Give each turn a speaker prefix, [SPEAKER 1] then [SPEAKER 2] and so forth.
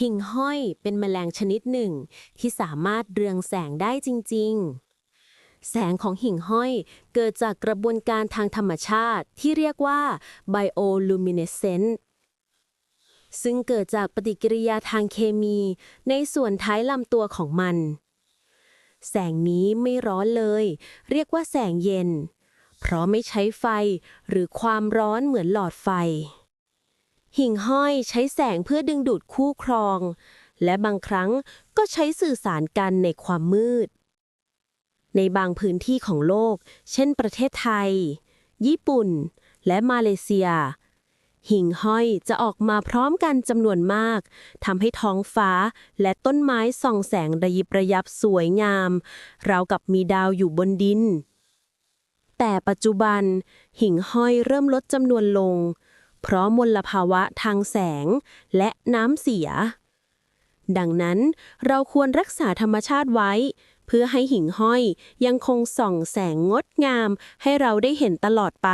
[SPEAKER 1] หิ่งห้อยเป็นแมลงชนิดหนึ่ง ที่สามารถเรืองแสงได้จริง ๆ แสงของหิ่งห้อยเกิดจากกระบวนการทางธรรมชาติที่เรียกว่า bioluminescence ซึ่งเกิดจากปฏิกิริยาทางเคมีในส่วนท้ายลำตัวของมัน แสงนี้ไม่ร้อนเลย เรียกว่าแสงเย็น เพราะไม่ใช้ไฟหรือความร้อนเหมือนหลอดไฟ หิ่งห้อยใช้แสงเพื่อดึงดูดคู่ครอง และบางครั้งก็ใช้สื่อสารกันในความมืด ในบางพื้นที่ของโลก เช่นประเทศไทย ญี่ปุ่น และมาเลเซีย หิ่งห้อยจะออกมาพร้อมกันจำนวนมากทำให้ท้องฟ้าและต้นไม้ส่องแสงระยิบระยับสวยงาม ราวกับมีดาวอยู่บนดินแต่ปัจจุบันหิ่งห้อยเริ่มลดจำนวนลง เพราะมลภาวะทางแสงและน้ำเสีย ดังนั้นเราควรรักษาธรรมชาติไว้ เพื่อให้หิ่งห้อยยังคงส่องแสงงดงามให้เราได้เห็นตลอดไป